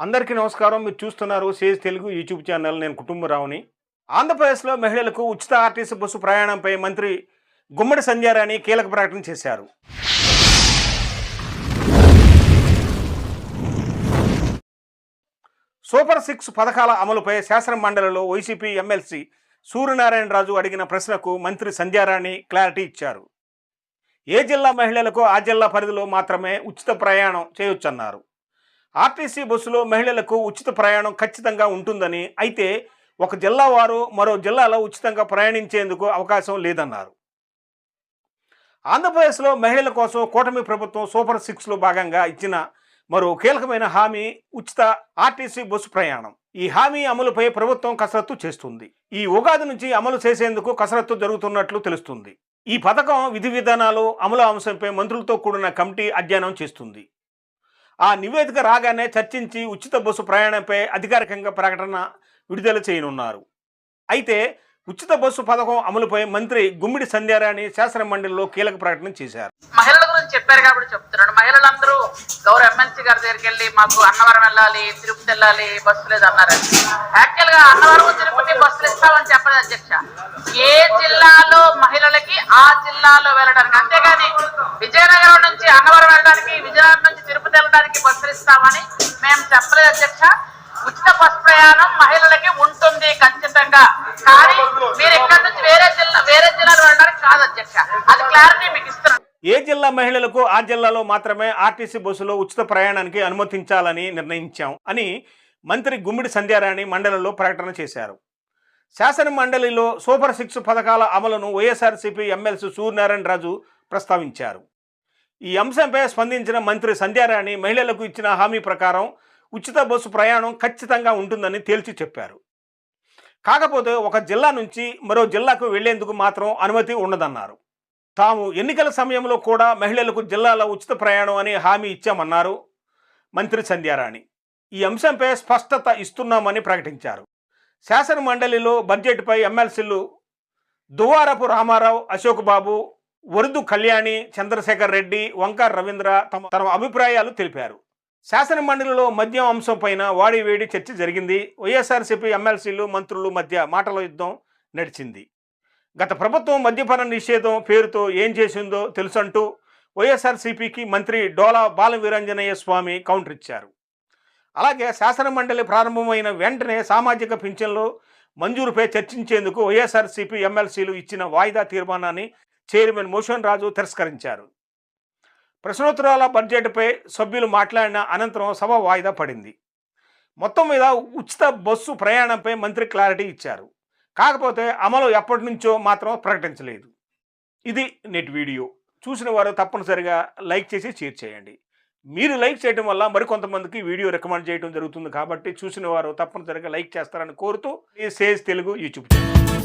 అందరికీ నమస్కారం. మీరు చూస్తున్నారు సేజ్ తెలుగు యూట్యూబ్ ఛానల్. నేను కుటుంబరావుని. ఆంధ్రప్రదేశ్లో మహిళలకు ఉచిత ఆర్టీసీ బస్సు ప్రయాణంపై మంత్రి గుమ్మడి సంజారాణి కీలక ప్రకటన చేశారు. సూపర్ సిక్స్ పథకాల అమలుపై శాసన మండలిలో వైసీపీ ఎమ్మెల్సీ సూర్యనారాయణరాజు అడిగిన ప్రశ్నకు మంత్రి సంధ్యారాణి క్లారిటీ ఇచ్చారు. ఏ జిల్లా మహిళలకు ఆ జిల్లా పరిధిలో మాత్రమే ఉచిత ప్రయాణం చేయొచ్చన్నారు. ఆర్టీసీ బస్సులో మహిళలకు ఉచిత ప్రయాణం ఖచ్చితంగా ఉంటుందని అయితే ఒక జిల్లా వారు మరో జిల్లాలో ఉచితంగా ప్రయాణించేందుకు అవకాశం లేదన్నారు. ఆంధ్రప్రదేశ్లో మహిళల కోసం కూటమి ప్రభుత్వం సూపర్ సిక్స్లో భాగంగా ఇచ్చిన మరో కీలకమైన హామీ ఉచిత ఆర్టీసీ బస్సు ప్రయాణం. ఈ హామీ అమలుపై ప్రభుత్వం కసరత్తు చేస్తుంది. ఈ ఉగాది నుంచి అమలు చేసేందుకు కసరత్తు జరుగుతున్నట్లు తెలుస్తుంది. ఈ పథకం విధి విధానాలు అమలు అంశంపై మంత్రులతో కూడిన కమిటీ అధ్యయనం చేస్తుంది. ఆ నివేదిక రాగానే చర్చించి ఉచిత బస్సు ప్రయాణంపై అధికారికంగా ప్రకటన విడుదల చేయనున్నారు. అయితే ఉచిత బస్సు పథకం అమలుపై మంత్రి గుమ్మిడి సంధ్యారాణి శాసన మండలిలో కీలక ప్రకటన చేశారు. మహిళల గురించి చెప్పారు కాబట్టి చెప్తున్నాను. మహిళలందరూ గౌరవ ఎమ్మెల్సీ గారి దగ్గరికి వెళ్ళి మాకు అన్నవరం వెళ్ళాలి తిరుపతి వెళ్ళాలి బస్సు లేదు అన్నారండి యాక్చువల్గా అన్నవరం తిరుపతి బస్సులు ఇస్తామని చెప్పలేదు అధ్యక్ష. ఏ జిల్లాలో మహిళలకి ఆ జిల్లాలో వెళ్ళడానికి? అంతేగాని విజయనగరం నుంచి అన్నవరం వెళ్ళడానికి విజయనగరం నుంచి తిరుపతి వెళ్ళడానికి బస్సులు ఇస్తామని మేము చెప్పలేదు అధ్యక్ష. ఉచిత బస్సు ప్రయాణం మహిళలకి ఉంటుంది ఖచ్చితంగా. కానీ మీరు ఇక్కడ నుంచి వేరే జిల్లా వేరే జిల్లాలో వెళ్ళడానికి కాదు అధ్యక్ష. అది క్లారిటీ మీకు ఇస్తున్నాను. ఏ జిల్లా మహిళలకు ఆ జిల్లాలో మాత్రమే ఆర్టీసీ బస్సులో ఉచిత ప్రయాణానికి అనుమతించాలని నిర్ణయించాం అని మంత్రి గుమ్మిడి సంధ్యారాణి మండలిలో ప్రకటన చేశారు. శాసన మండలిలో సూపర్ సిక్స్ పథకాల అమలును వైఎస్ఆర్సీపీ ఎమ్మెల్సీ సూర్యనారాయణ రాజు ప్రస్తావించారు. ఈ అంశంపై స్పందించిన మంత్రి సంధ్యారాణి మహిళలకు ఇచ్చిన హామీ ప్రకారం ఉచిత బస్సు ప్రయాణం ఖచ్చితంగా ఉంటుందని తేల్చి చెప్పారు. కాకపోతే ఒక జిల్లా నుంచి మరో జిల్లాకు వెళ్ళేందుకు మాత్రం అనుమతి ఉండదన్నారు. తాము ఎన్నికల సమయంలో కూడా మహిళలకు జిల్లాలో ఉచిత ప్రయాణం అని హామీ ఇచ్చామన్నారు మంత్రి సంధ్యారాణి. ఈ అంశంపై స్పష్టత ఇస్తున్నామని ప్రకటించారు. శాసన మండలిలో బడ్జెట్పై ఎమ్మెల్సీలు దువారపు రామారావు అశోక్ బాబు వరుదు కళ్యాణి చంద్రశేఖర్ రెడ్డి వంకార్ రవీంద్ర తమ తమ అభిప్రాయాలు తెలిపారు. శాసన మండలిలో మద్యం అంశంపైన వాడి వేడి చర్చ జరిగింది. వైఎస్ఆర్సీపీ ఎమ్మెల్సీలు మంత్రులు మధ్య మాటల యుద్ధం నడిచింది. గత ప్రభుత్వం మద్యపాన నిషేధం పేరుతో ఏం చేసిందో తెలుసంటూ వైఎస్ఆర్సీపీకి మంత్రి డోలా బాలవీరాంజనేయ స్వామి కౌంటర్ ఇచ్చారు. అలాగే శాసన మండలి ప్రారంభమైన వెంటనే సామాజిక పింఛన్లు మంజూరుపై చర్చించేందుకు వైఎస్ఆర్సీపీ ఎమ్మెల్సీలు ఇచ్చిన వాయిదా తీర్మానాన్ని చైర్మన్ మోషన్ రాజు తిరస్కరించారు. ప్రశ్నోత్తరాల బడ్జెట్పై సభ్యులు మాట్లాడిన అనంతరం సభ వాయిదా పడింది. మొత్తం మీద ఉచిత బస్సు ప్రయాణంపై మంత్రి క్లారిటీ ఇచ్చారు. కాకపోతే అమలు ఎప్పటి నుంచో మాత్రం ప్రకటించలేదు. ఇది నెట్ వీడియో. చూసిన వారు తప్పనిసరిగా లైక్ చేసి షేర్ చేయండి. మీరు లైక్ చేయడం వల్ల మరికొంతమందికి వీడియో రికమెండ్ చేయడం జరుగుతుంది కాబట్టి చూసిన వారు తప్పనిసరిగా లైక్ చేస్తారని కోరుతూ ఈ సేజ్ తెలుగు యూట్యూబ్ ఛానల్.